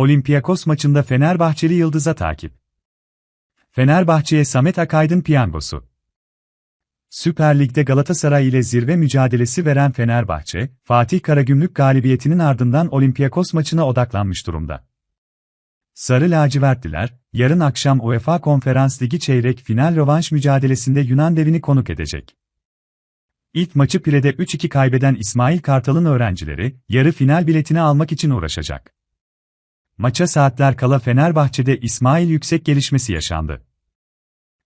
Olympiakos maçında Fenerbahçeli Yıldız'a takip. Fenerbahçe'ye Samet Akaydın piyangosu. Süper Lig'de Galatasaray ile zirve mücadelesi veren Fenerbahçe, Fatih Karagümrük galibiyetinin ardından Olympiakos maçına odaklanmış durumda. Sarı lacivertliler, yarın akşam UEFA Konferans Ligi çeyrek final rövanş mücadelesinde Yunan devini konuk edecek. İlk maçı Pire'de 3-2 kaybeden İsmail Kartal'ın öğrencileri, yarı final biletini almak için uğraşacak. Maça saatler kala Fenerbahçe'de İsmail yüksek gelişmesi yaşandı.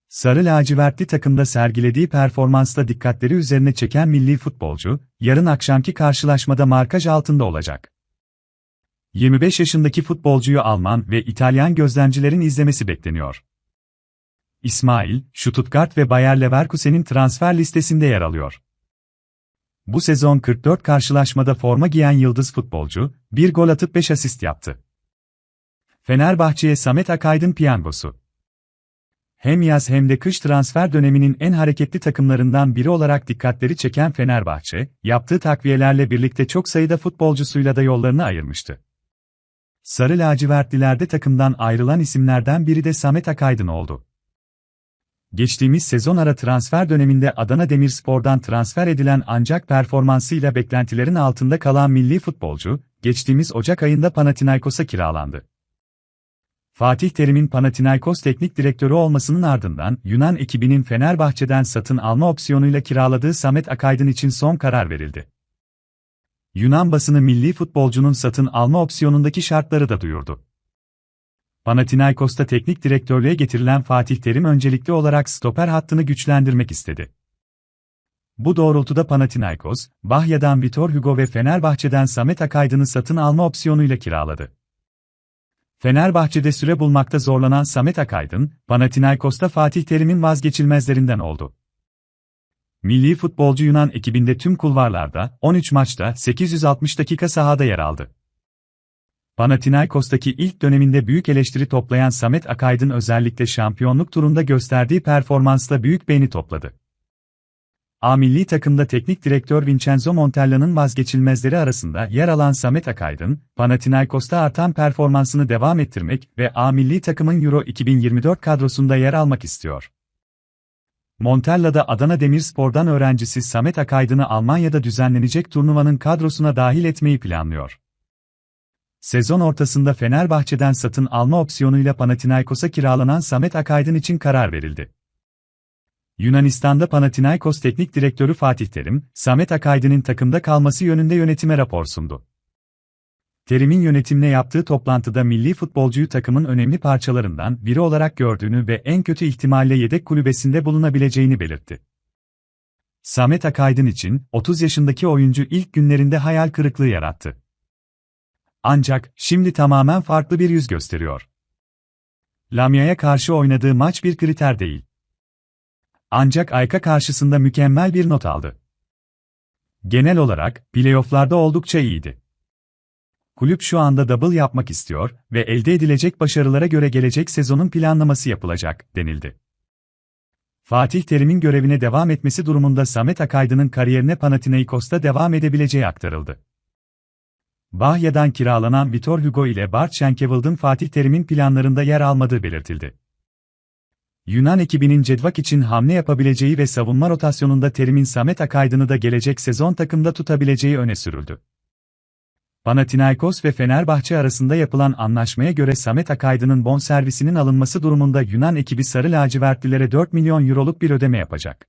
Sarı lacivertli takımda sergilediği performansla dikkatleri üzerine çeken milli futbolcu, yarın akşamki karşılaşmada markaj altında olacak. 25 yaşındaki futbolcuyu Alman ve İtalyan gözlemcilerin izlemesi bekleniyor. İsmail, Stuttgart ve Bayer Leverkusen'in transfer listesinde yer alıyor. Bu sezon 44 karşılaşmada forma giyen yıldız futbolcu, bir gol atıp 5 asist yaptı. Fenerbahçe'ye Samet Akaydın piyangosu. Hem yaz hem de kış transfer döneminin en hareketli takımlarından biri olarak dikkatleri çeken Fenerbahçe, yaptığı takviyelerle birlikte çok sayıda futbolcusuyla da yollarını ayırmıştı. Sarı lacivertlilerde takımdan ayrılan isimlerden biri de Samet Akaydın oldu. Geçtiğimiz sezon ara transfer döneminde Adana Demirspor'dan transfer edilen ancak performansıyla beklentilerin altında kalan milli futbolcu, geçtiğimiz Ocak ayında Panathinaikos'a kiralandı. Fatih Terim'in Panathinaikos teknik direktörü olmasının ardından Yunan ekibinin Fenerbahçe'den satın alma opsiyonuyla kiraladığı Samet Akaydın için son karar verildi. Yunan basını milli futbolcunun satın alma opsiyonundaki şartları da duyurdu. Panathinaikos'ta teknik direktörlüğe getirilen Fatih Terim öncelikli olarak stoper hattını güçlendirmek istedi. Bu doğrultuda Panathinaikos, Bahya'dan Vitor Hugo ve Fenerbahçe'den Samet Akaydın'ı satın alma opsiyonuyla kiraladı. Fenerbahçe'de süre bulmakta zorlanan Samet Akaydın, Panathinaikos'ta Fatih Terim'in vazgeçilmezlerinden oldu. Milli futbolcu Yunan ekibinde tüm kulvarlarda, 13 maçta 860 dakika sahada yer aldı. Panathinaikos'taki ilk döneminde büyük eleştiri toplayan Samet Akaydın özellikle şampiyonluk turunda gösterdiği performansla büyük beğeni topladı. A milli takımda teknik direktör Vincenzo Montella'nın vazgeçilmezleri arasında yer alan Samet Akaydın, Panathinaikos'ta artan performansını devam ettirmek ve A milli takımın Euro 2024 kadrosunda yer almak istiyor. Montella'da Adana Demirspor'dan öğrencisi Samet Akaydın'ı Almanya'da düzenlenecek turnuvanın kadrosuna dahil etmeyi planlıyor. Sezon ortasında Fenerbahçe'den satın alma opsiyonuyla Panathinaikos'a kiralanan Samet Akaydın için karar verildi. Yunanistan'da Panathinaikos Teknik Direktörü Fatih Terim, Samet Akaydın'ın takımda kalması yönünde yönetime rapor sundu. Terim'in yönetimle yaptığı toplantıda milli futbolcuyu takımın önemli parçalarından biri olarak gördüğünü ve en kötü ihtimalle yedek kulübesinde bulunabileceğini belirtti. Samet Akaydın için 30 yaşındaki oyuncu ilk günlerinde hayal kırıklığı yarattı. Ancak şimdi tamamen farklı bir yüz gösteriyor. Lamia'ya karşı oynadığı maç bir kriter değil. Ancak Ayka karşısında mükemmel bir not aldı. Genel olarak, playofflarda oldukça iyiydi. Kulüp şu anda double yapmak istiyor ve elde edilecek başarılara göre gelecek sezonun planlaması yapılacak, denildi. Fatih Terim'in görevine devam etmesi durumunda Samet Akaydın'ın kariyerine Panathinaikos'ta devam edebileceği aktarıldı. Bahya'dan kiralanan Vitor Hugo ile Bart Schenkevild'in Fatih Terim'in planlarında yer almadığı belirtildi. Yunan ekibinin Cedvak için hamle yapabileceği ve savunma rotasyonunda Terim'in Samet Akaydın'ı da gelecek sezon takımda tutabileceği öne sürüldü. Panathinaikos ve Fenerbahçe arasında yapılan anlaşmaya göre Samet Akaydın'ın bonservisinin alınması durumunda Yunan ekibi Sarı Lacivertlilere 4 milyon euroluk bir ödeme yapacak.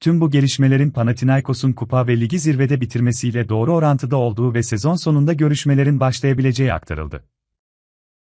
Tüm bu gelişmelerin Panathinaikos'un kupa ve ligi zirvede bitirmesiyle doğru orantıda olduğu ve sezon sonunda görüşmelerin başlayabileceği aktarıldı.